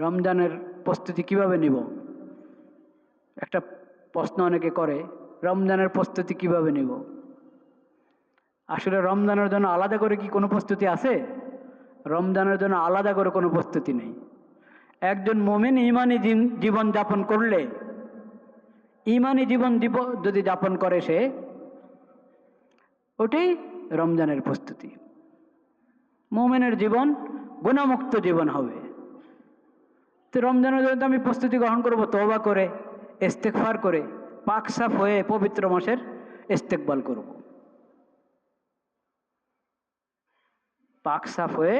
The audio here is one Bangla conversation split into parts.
রমজানের প্রস্তুতি কীভাবে নিব? একটা প্রশ্ন অনেকে করে, রমজানের প্রস্তুতি কীভাবে নিব? আসলে রমজানের জন্য আলাদা করে কি কোনো প্রস্তুতি আছে? রমজানের জন্য আলাদা করে কোনো প্রস্তুতি নেই। একজন মোমেন ইমানি জীবন যাপন করলে, ইমানি জীবন জীব- যদি যাপন করে সে, ওটাই রমজানের প্রস্তুতি। মোমেনের জীবন গুণামুক্ত জীবন হবে। তো রমজানের জন্য আমি প্রস্তুতি গ্রহণ করব, তওবা করে ইস্তেকফার করে, পাক সাফ হয়ে পবিত্র মাসের ইস্তেকবাল করব। পাক সাফ হয়ে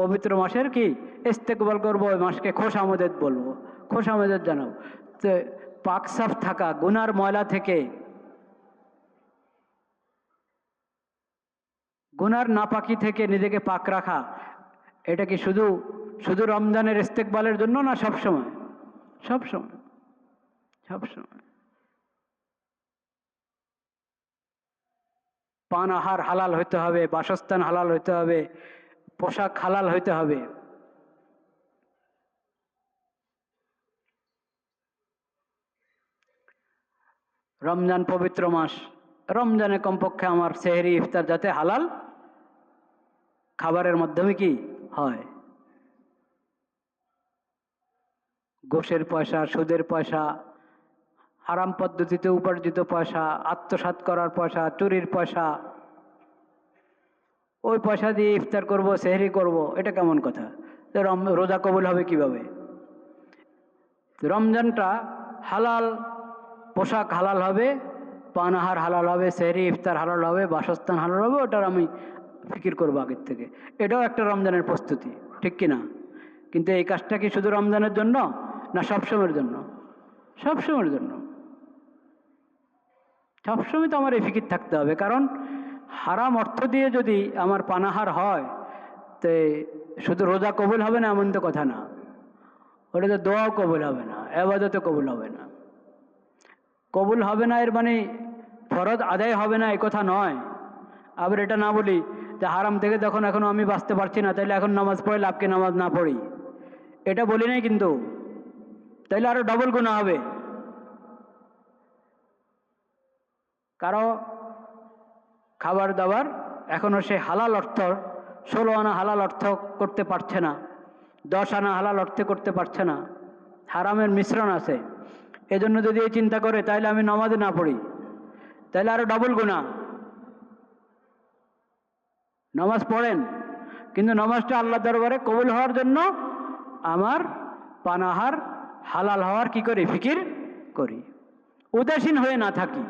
পবিত্র মাসের কি? ইস্তেকবাল করব, ওই মাসকে খোশ আমদেদ বলব, খোশ আমদেদ জানাব। তো পাক সাফ থাকা, গুনার ময়লা থেকে গুনার নাপাকি থেকে নিজেকে পাক রাখা, এটা কি শুধু শুধু রমজানের ইস্তেকবালের জন্য না সব সময়? সব সময়। সব সময়। পান আহার হালাল হইতে হবে, বাসস্থান হালাল হইতে হবে, পোশাক হালাল হইতে হবে। রমজান পবিত্র মাস। রমজানে কমপক্ষে আমার সেহরি ইফতার যাতে হালাল, খাবারের মাধ্যমে কি হয়? ঘোষের পয়সা, সুদের পয়সা, হারাম পদ্ধতিতে উপার্জিত পয়সা, আত্মসাৎ করার পয়সা, চুরির পয়সা। ওই পয়সা দিয়ে ইফতার করব, সেহরি করব, এটা কেমন কথা? রোজা কবুল হবে কীভাবে? রমজানটা হালাল, পোশাক হালাল হবে, পানাহার হালাল হবে, সেহরি, ইফতার হালাল হবে, বাসস্থান হালাল হবে, ওটার আমি ফিকির করব আগের থেকে। এটাও একটা রমজানের প্রস্তুতি, ঠিক কি না কিন্তু এই কাজটা কি শুধু রমজানের জন্য? না সবসময়ের জন্য? সবসময়ের জন্য। সবসময় তো আমার এই ফিকির থাকতে হবে। কারণ হারাম অর্থ দিয়ে যদি আমার পানাহার হয়, তে শুধু রোজা কবুল হবে না এমন তো কথা না। ওটা তো দোয়াও কবুল হবে না, এবাদতও কবুল হবে না। কবুল হবে না এর মানে ফরজ আদায় হবে না এই কথা নয়। আবার এটা না বলি যে হারাম থেকে যখন এখনও আমি বাঁচতে পারছি না তাহলে এখন নামাজ পড়ে লাভকে নামাজ না পড়ি? এটা বলি নাই কিন্তু। তাইলে আরও ডবল গুণা হবে। কারও খাবার দাবার এখনও সে হালাল অর্থ, ষোলো আনা হালাল অর্থ করতে পারছে না, দশ আনা হালাল অর্থ করতে পারছে না, হারামের মিশ্রণ আছে। এজন্য যদি এই চিন্তা করে তাহলে আমি নমাজে না পড়ি। তাহলে আরও ডবল গুণা নামাজ পড়েন, কিন্তু নামাজটা আল্লাহ দরবারে কবুল হওয়ার জন্য আমার পানাহার হালাল হওয়ার কি করি? ফিকির করি। উদাসীন হয়ে না থাকি।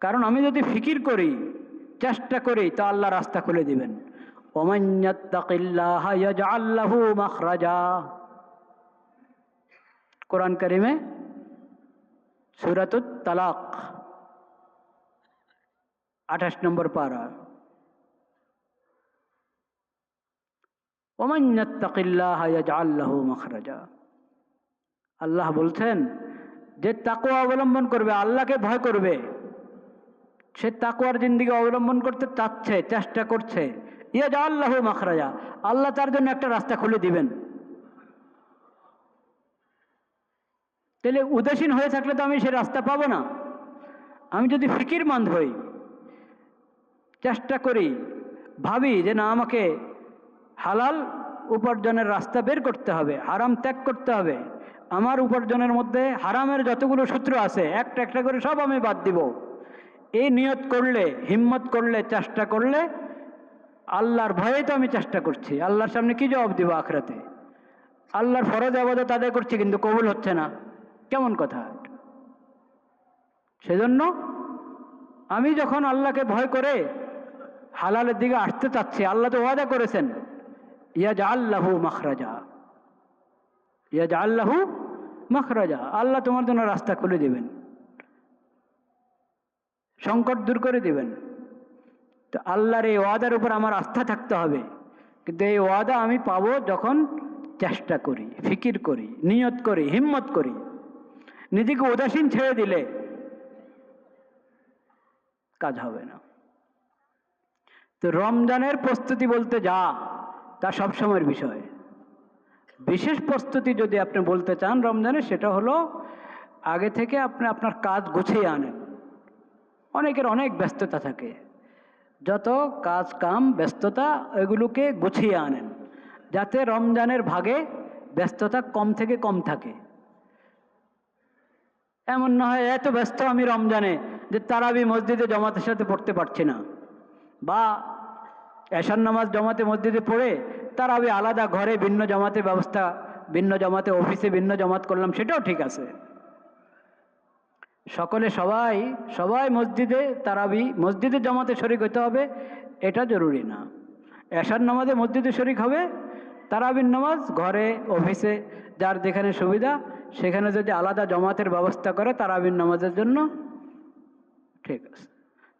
কারণ আমি যদি ফিকির করি, চেষ্টা করি, তো আল্লাহ রাস্তা খুলে দিবেন। কোরআন কারিমে সুরাতুত তালাক, আঠাশ নম্বর পারা। ওমান্যাত্তাকিল্লাহ আল্লাহ মাখরাজা। আল্লাহ বলছেন যে তাকওয়া অবলম্বন করবে, আল্লাহকে ভয় করবে। সে তাকুয়ার জিন্দিগি অবলম্বন করতে চাচ্ছে, চেষ্টা করছে। ইয়া যা আল্লাহ মাখরাজা, আল্লাহ তার জন্য একটা রাস্তা খুলে দিবেন। তাহলে উদাসীন হয়ে থাকলে তো আমি সে রাস্তা পাবো না। আমি যদি ফিকিরমন্দ হই, চেষ্টা করি, ভাবি যে না, আমাকে হালাল উপার্জনের রাস্তা বের করতে হবে, হারাম ত্যাগ করতে হবে আমার উপার্জনের মধ্যে হারামের যতগুলো সূত্র আছে, একটা একটা করে সব আমি বাদ দিব। এই নিয়ত করলে, হিম্মত করলে, চেষ্টা করলে, আল্লাহর ভয়ে তো আমি চেষ্টা করছি। আল্লাহর সামনে কি জবাব দিব আখরাতে? আল্লাহর ফরজ আবাদত আদায় করছি কিন্তু কবুল হচ্ছে না। কেমন কথা? সেজন্য আমি যখন আল্লাহকে ভয় করে হালালের দিকে আসতে চাচ্ছি, আল্লাহ তো ওয়াদা করেছেন ইয়াজ আল্লাহু মখরাজা। ইয়াজ আল্লাহু মখরাজা। আল্লাহ তোমার জন্য রাস্তা খুলে দেবেন। সংকট দূর করে দেবেন। তো আল্লাহর এই ওয়াদার উপর আমার আস্থা থাকতে হবে। কিন্তু এই ওয়াদা আমি পাবো যখন চেষ্টা করি, ফিকির করি, নিয়ত করি, হিম্মত করি। নিজেকে উদাসীন ছেড়ে দিলে কাজ হবে না। তো রমজানের প্রস্তুতি বলতে যা, তা সবসময়ের বিষয়। বিশেষ প্রস্তুতি যদি আপনি বলতে চান রমজানে, সেটা হলো আগে থেকে আপনি আপনার কাজ গুছিয়ে আনেন। অনেকের অনেক ব্যস্ততা থাকে। যত কাজ কাম, ব্যস্ততা, এগুলোকে গুছিয়ে আনেন। যাতে রমজানের ভাগে ব্যস্ততা কম থেকে কম থাকে। এমন না হয় এত ব্যস্ত আমি রমজানে যে তারাবি মসজিদে জমাতের সাথে পড়তে পারছি না। বা এশার নামাজ জমাতে মসজিদে পড়ে তারাবি আলাদা ঘরে ভিন্ন জমাতে ব্যবস্থা, ভিন্ন জমাতে অফিসে ভিন্ন জমাত করলাম, সেটাও ঠিক আছে। সকলে সবাই সবাই মসজিদে তারাবি, মসজিদে জমাতে শরিক হতে হবে, এটা জরুরি না। এশার নামাজে মসজিদে শরিক হবে, তারাবির নামাজ ঘরে অফিসে যার যেখানে সুবিধা, সেখানে যদি আলাদা জমাতের ব্যবস্থা করে, তারাবির নামাজের জন্য ঠিক আছে।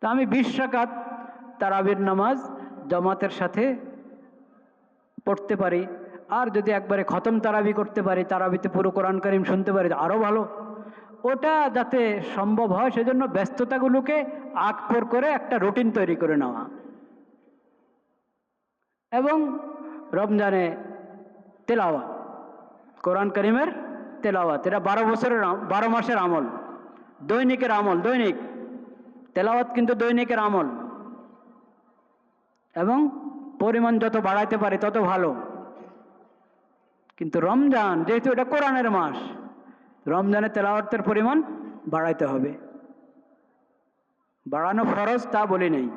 তা আমি বিশ তারাবির নামাজ জমাতের সাথে পড়তে পারি। আর যদি একবারে খতম তারাবি করতে পারি, তারাবিতে পুরো কোরআন করিম শুনতে পারি আরও ভালো। ওটা যাতে সম্ভব হয়, সেজন্য ব্যস্ততাগুলোকে আকপর করে একটা রুটিন তৈরি করে নেওয়া। এবং রমজানে তেলাওয়া কোরআন করিমের তেলাওয়াত। এটা বারো বছরের বারো মাসের আমল। দৈনিকের আমল, দৈনিক। তেলাওয়াত কিন্তু দৈনিকের আমল। এবং পরিমাণ যত বাড়াইতে পারি তত ভালো। কিন্তু রমজান, যেহেতু এটা কোরআনের মাস রমজানে তেলাওয়াতের পরিমাণ বাড়াইতে হবে। বাড়ানো ফরজ তা বলি নেই।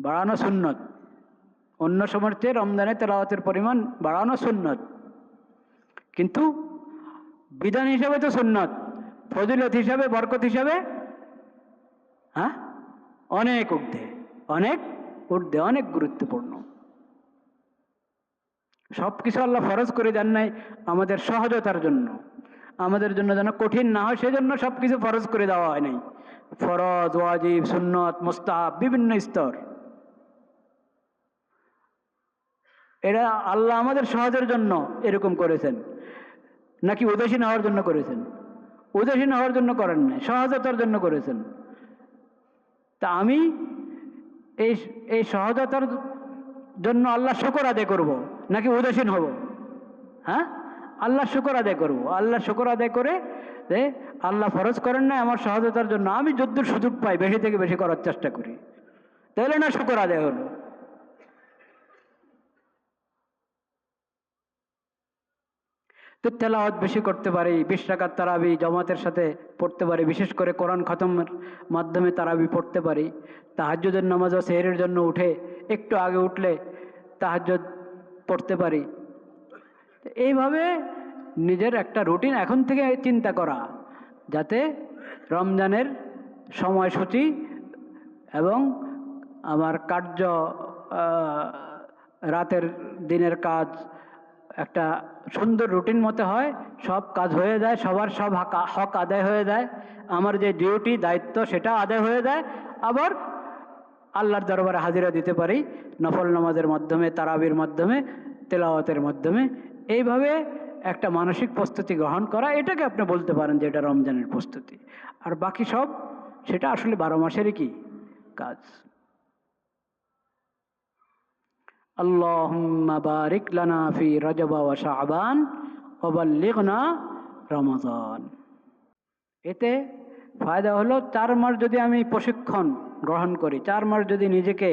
বাড়ানো সুন্নত। অন্য সময়ের চেয়ে রমজানে তেলাওয়াতের পরিমাণ বাড়ানো সুন্নত। কিন্তু বিধান হিসাবে তো সুন্নত। ফজিলত হিসাবে, বরকত হিসাবে হ্যাঁ? অনেক ঊর্ধ্বে অনেক ঊর্ধ্বে অনেক গুরুত্বপূর্ণ। সব কিছু আল্লাহ ফরজ করে দেন নাই আমাদের সহজতার জন্য। আমাদের জন্য যেন কঠিন না হয়, সেজন্য সব কিছু ফরজ করে দেওয়া হয় নাই। ফরজ, ওয়াজিব, সুন্নত, মোস্তাহাব, বিভিন্ন স্তর। এরা আল্লাহ আমাদের সহজের জন্য এরকম করেছেন, নাকি উদাসীন হওয়ার জন্য করেছেন? উদাসীন হওয়ার জন্য করেন নাই, সহজতার জন্য করেছেন। তা আমি এই এই সহজতার জন্য আল্লাহ শুকর আদায় করব, নাকি উদাসীন হব? হ্যাঁ? আল্লাহ শুকর আদায় করব। আল্লাহ শুকর আদায় করে যে আল্লাহ ফরজ করেন না আমার সহজতার জন্য, আমি যদ্দুর সুযোগ পাই, বেশি থেকে বেশি করার চেষ্টা করি। তাহলে না শুকর আদায় হলো। তো তেলাওয়াত বেশি করতে পারি, বিশ টাকার তারাবি জমাতের সাথে পড়তে পারি, বিশেষ করে কোরআন খতমের মাধ্যমে তারাবি পড়তে পারি। তাহাজ্জুদের নামাজও সেহরের জন্য উঠে একটু আগে উঠলে তাহাজ্জুদ পড়তে পারি। এইভাবে নিজের একটা রুটিন এখন থেকে চিন্তা করা, যাতে রমজানের সময়সূচি এবং আমার কার্য রাতের দিনের কাজ একটা সুন্দর রুটিন মতো হয়, সব কাজ হয়ে যায়, সবার সব হাক- আদায় হয়ে যায়, আমার যে ডিউটি দায়িত্ব সেটা আদায় হয়ে যায়, আবার আল্লাহর দরবারে হাজিরা দিতে পারি, নফল নামাজের মাধ্যমে, তারাবির মাধ্যমে, তেলাওয়াতের মাধ্যমে, এইভাবে একটা মানসিক প্রস্তুতি গ্রহণ করা, এটাকে আপনি বলতে পারেন যে এটা রমজানের প্রস্তুতি। আর বাকি সব, সেটা আসলে বারো মাসেরই কি? কাজ। اللهم بارك لنا في رجب وشعبان وبلغنا رمضان এতে ফায়দা হলো চার মাস যদি আমি প্রশিক্ষণ গ্রহণ করি চার মাস যদি নিজেকে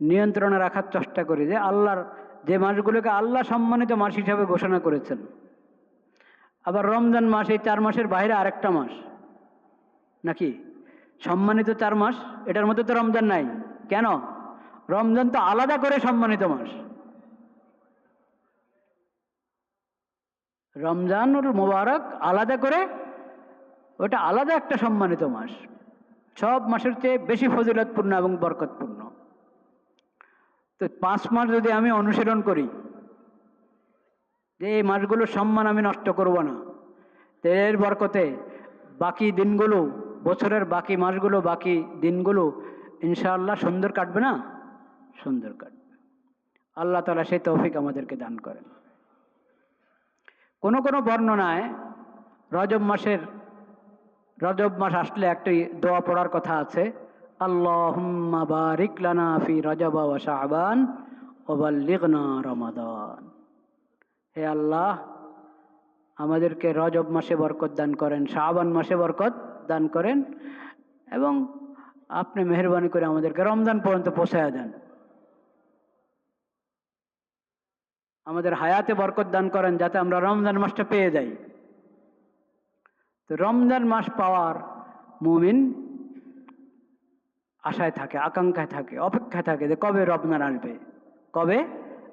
নিয়ন্ত্রণে রাখার চেষ্টা করি যে আল্লাহর যে মাসগুলোকে আল্লাহ সম্মানিত মাস হিসাবে ঘোষণা করেছেন আবার রমজান মাস এই চার মাসের বাইরে আরেকটা মাস নাকি সম্মানিত চার মাস এটার মধ্যে তো রমজান নাই কেন রমজান তো আলাদা করে সম্মানিত মাস রমজানুল মোবারক আলাদা করে, ওটা আলাদা একটা সম্মানিত মাস। সব মাসের চেয়ে বেশি ফজিলতপূর্ণ এবং বরকতপূর্ণ। তো পাঁচ মাস যদি আমি অনুশীলন করি, যে এই মাসগুলোর সম্মান আমি নষ্ট করব না, তো এর বরকতে বাকি দিনগুলো, বছরের বাকি মাসগুলো, বাকি দিনগুলো ইনশাআল্লাহ সুন্দর কাটবে না? সুন্দর কাটবে আল্লাহ তালা সেই তৌফিক আমাদেরকে দান করেন। কোনো কোনো বর্ণনায় রজব মাসের, রজব মাস আসলে একটি দোয়া পড়ার কথা আছে, আল্লাহুম্মা বারিক লানা ফি রজব ওয়া শাবান ওয়া বাল্লিগনা রমাদান। হে আল্লাহ, আমাদেরকে রজব মাসে বরকত দান করেন, শাবান মাসে বরকত দান করেন এবং আপনি মেহরবানি করে আমাদেরকে রমজান পর্যন্ত পৌঁছায় দেন। আমাদের হায়াতে বরকত দান করেন যাতে আমরা রমজান মাসটা পেয়ে যাই। তো রমজান মাস পাওয়ার মুমিন আশায় থাকে, আকাঙ্ক্ষায় থাকে, অপেক্ষায় থাকে যে কবে রমজান আসবে, কবে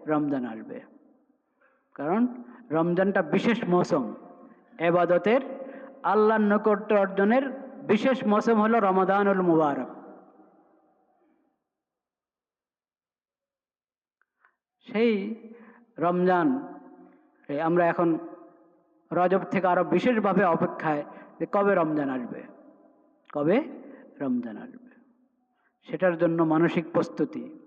রমজান আসবে। কারণ রমজানটা বিশেষ মৌসুম। এবাদতের আল্লাহর নৈকট্য অর্জনের বিশেষ মৌসুম হলো রমাদানুল মুবারক। সেই রমজান আমরা এখন রজব থেকে আরও বিশেষভাবে অপেক্ষায় যে কবে রমজান আসবে? কবে? রমজান আসবে। সেটার জন্য মানসিক প্রস্তুতি।